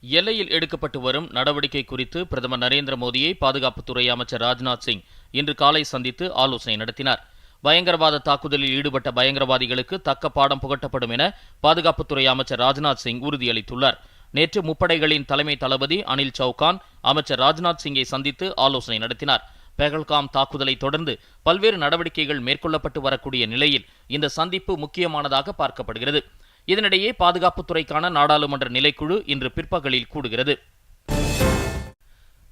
எல்லையில் எடுக்கப்பட்டு வரும் நடவடிக்கை குறித்து பிரதமர் நரேந்திர மோடியை பாதுகாப்புத்துறை அமைச்சர் ராஜ்நாத் சிங் இன்று காலை சந்தித்து ஆலோசனை நடத்தினார். பயங்கரவாத தாக்குதலில் ஈடுபட்ட பயங்கரவாதிகளுக்கு தக்க பாடம் புகட்டப்படும் என பாதுகாப்புத்துறை அமைச்சர் ராஜ்நாத் சிங் உறுதியளித்துள்ளார். நேற்று முப்படைகளின் தலைமை தளபதி அனில் சௌகான் அமைச்சர் ராஜ்நாத் சிங்கை சந்தித்து ஆலோசனை நடத்தினார். பெகல்காம் தாக்குதலை தொடர்ந்து பல்வேறு நடவடிக்கைகள் மேற்கொள்ளப்பட்டு வரக்கூடிய நிலையில் இந்த சந்திப்பு முக்கியமானதாக பார்க்கப்படுகிறது. இதனிடையே பாதுகாப்புத்துறைக்கான நாடாளுமன்ற நிலைக்குழு இன்று பிற்பகலில் கூடுகிறது.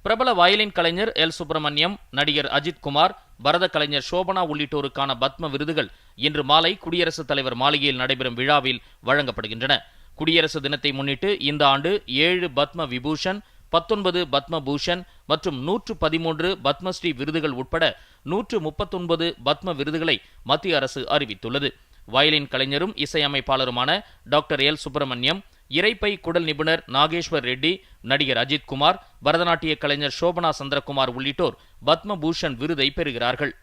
பிரபல வயலின் கலைஞர் எல். சுப்பிரமணியம் நடிகர் அஜித் குமார் பரத கலைஞர் சோபனா உள்ளிட்டோருக்கான பத்ம விருதுகள் இன்று மாலை குடியரசுத் தலைவர் மாளிகையில் நடைபெறும் விழாவில் வழங்கப்படுகின்றன. குடியரசு தினத்தை முன்னிட்டு இந்த ஆண்டு ஏழு பத்ம விபூஷன் பத்தொன்பது பத்மபூஷன் மற்றும் நூற்று பதிமூன்று பத்மஸ்ரீ விருதுகள் உட்பட நூற்று முப்பத்தொன்பது பத்ம விருதுகளை மத்திய அரசு அறிவித்துள்ளது. வயலின் கலைஞரும் இசையமைப்பாளருமான டாக்டர் எல். சுப்பிரமணியம் இறைப்பை குடல் நிபுணர் நாகேஸ்வர் ரெட்டி நடிகர் அஜித் குமார் பரதநாட்டிய கலைஞர் சோபனா சந்திரகுமார் உள்ளிட்டோர் பத்மபூஷன் விருதை பெறுகிறார்கள்.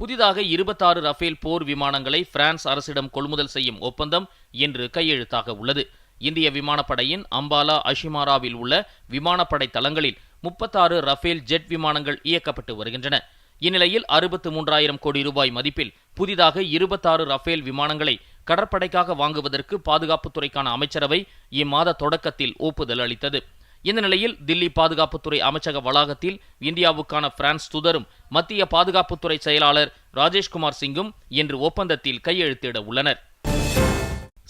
புதிதாக இருபத்தாறு ரஃபேல் போர் விமானங்களை பிரான்ஸ் அரசிடம் கொள்முதல் செய்யும் ஒப்பந்தம் இன்று கையெழுத்தாக உள்ளது. இந்திய விமானப்படையின் அம்பாலா அஷிமாராவில் உள்ள விமானப்படை தளங்களில் முப்பத்தாறு ரஃபேல் ஜெட் விமானங்கள் இயக்கப்பட்டு வருகின்றன. இந்நிலையில் அறுபத்து மூன்றாயிரம் கோடி ரூபாய் மதிப்பில் புதிதாக இருபத்தாறு ரஃபேல் விமானங்களை கடற்படைக்காக வாங்குவதற்கு பாதுகாப்புத்துறைக்கான அமைச்சரவை இம்மாத தொடக்கத்தில் ஒப்புதல் அளித்தது. இந்த நிலையில் தில்லி பாதுகாப்புத்துறை அமைச்சக வளாகத்தில் இந்தியாவுக்கான பிரான்ஸ் தூதரும் மத்திய பாதுகாப்புத்துறை செயலாளர் ராஜேஷ்குமார் சிங்கும் இன்று ஒப்பந்தத்தில் கையெழுத்திட உள்ளனர்.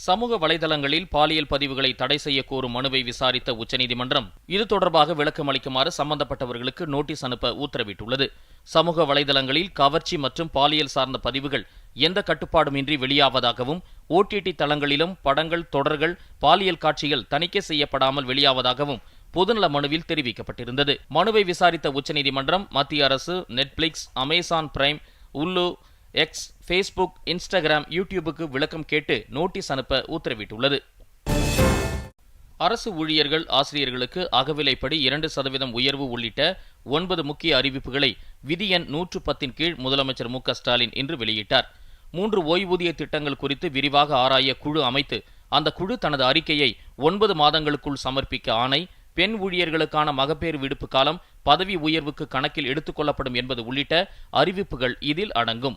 சமூக வலைதளங்களில் பாலியல் பதிவுகளை தடை செய்ய கோரும் மனுவை விசாரித்த உச்சநீதிமன்றம் இது தொடர்பாக விளக்கம் அளிக்குமாறு சம்பந்தப்பட்டவர்களுக்கு நோட்டீஸ் அனுப்ப உத்தரவிட்டுள்ளது. சமூக வலைதளங்களில் கவர்ச்சி மற்றும் பாலியல் சார்ந்த பதிவுகள் எந்த கட்டுப்பாடுமின்றி வெளியாவதாகவும் ஓடிடி தளங்களிலும் படங்கள் தொடர்கள் பாலியல் காட்சிகள் தணிக்கை செய்யப்படாமல் வெளியாவதாகவும் பொதுநல மனுவில் தெரிவிக்கப்பட்டிருந்தது. மனுவை விசாரித்த உச்சநீதிமன்றம் மத்திய அரசு நெட்ஃபிளிக்ஸ் அமேசான் பிரைம் உள்ளு எக்ஸ் ஃபேஸ்புக் இன்ஸ்டாகிராம் யூடியூபுக்கு விளக்கம் கேட்டு நோட்டீஸ் அனுப்ப உத்தரவிட்டுள்ளது. அரசு ஊழியர்கள் ஆசிரியர்களுக்கு அகவிலைப்படி இரண்டு சதவீதம் உயர்வு உள்ளிட்ட ஒன்பது முக்கிய அறிவிப்புகளை விதி எண் நூற்று பத்தின் கீழ் முதலமைச்சர் மு ஸ்டாலின் இன்று வெளியிட்டார். மூன்று ஓய்வூதிய திட்டங்கள் குறித்து விரிவாக ஆராய குழு அமைத்து அந்த குழு தனது அறிக்கையை ஒன்பது மாதங்களுக்குள் சமர்ப்பிக்க ஆணை பெண் ஊழியர்களுக்கான மகப்பேறு விடுப்பு காலம் பதவி உயர்வுக்கு கணக்கில் எடுத்துக்கொள்ளப்படும் என்பது உள்ளிட்ட அறிவிப்புகள் இதில் அடங்கும்.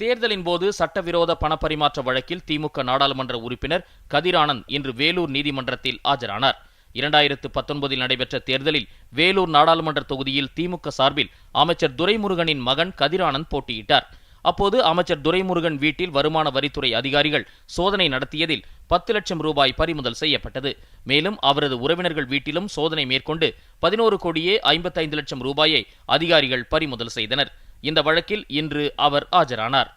தேர்தலின் போது சட்டவிரோத பணப்பரிமாற்ற வழக்கில் திமுக நாடாளுமன்ற உறுப்பினர் கதிரானந்த் இன்று வேலூர் நீதிமன்றத்தில் ஆஜரானார். இரண்டாயிரத்து பத்தொன்பதில் நடைபெற்ற தேர்தலில் வேலூர் நாடாளுமன்ற தொகுதியில் திமுக சார்பில் அமைச்சர் துரைமுருகனின் மகன் கதிரானந்த் போட்டியிட்டார். அப்போது அமைச்சர் துரைமுருகன் வீட்டில் வருமான வரித்துறை அதிகாரிகள் சோதனை நடத்தியதில் பத்து லட்சம் ரூபாய் பறிமுதல் செய்யப்பட்டது. மேலும் அவரது உறவினர்கள் வீட்டிலும் சோதனை மேற்கொண்டு பதினோரு கோடியே ஐம்பத்தைந்து லட்சம் ரூபாயை அதிகாரிகள் பறிமுதல் செய்தனர். இந்த வழக்கில் இன்று அவர் ஆஜரானார்.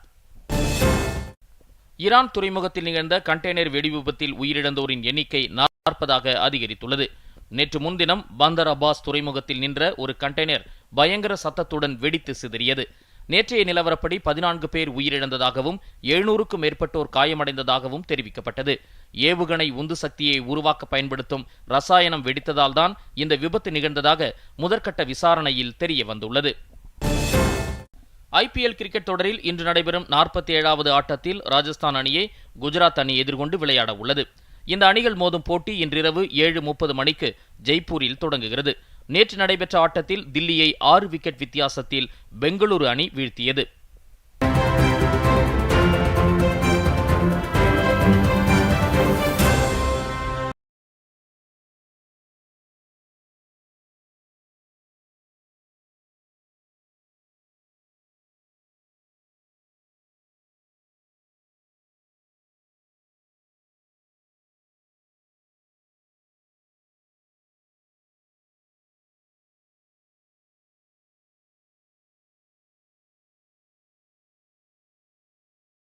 ஈரான் துறைமுகத்தில் நிகழ்ந்த கண்டெய்னர் வெடிவிபத்தில் உயிரிழந்தோரின் எண்ணிக்கை நாற்பதாக அதிகரித்துள்ளது. நேற்று முன்தினம் பந்தர் அப்பாஸ் துறைமுகத்தில் நின்ற ஒரு கண்டெய்னர் பயங்கர சத்தத்துடன் வெடித்து சிதறியது. நேற்றைய நிலவரப்படி பதினான்கு பேர் உயிரிழந்ததாகவும் எழுநூறுக்கும் மேற்பட்டோர் காயமடைந்ததாகவும் தெரிவிக்கப்பட்டது. ஏவுகணை உந்து சக்தியை உருவாக்க பயன்படுத்தும் ரசாயனம் வெடித்ததால்தான் இந்த விபத்து நிகழ்ந்ததாக முதற்கட்ட விசாரணையில் தெரிய வந்துள்ளது ஐபிஎல் கிரிக்கெட் தொடரில் இன்று நடைபெறும் நாற்பத்தி ஏழாவது ஆட்டத்தில் ராஜஸ்தான் அணியை குஜராத் அணி எதிர்கொண்டு விளையாட உள்ளது இந்த அணிகள் மோதும் போட்டி இன்றிரவு ஏழு முப்பது மணிக்கு ஜெய்ப்பூரில் தொடங்குகிறது. நேற்று நடைபெற்ற ஆட்டத்தில் தில்லியை ஆறு விக்கெட் வித்தியாசத்தில் பெங்களூரு அணி வீழ்த்தியது.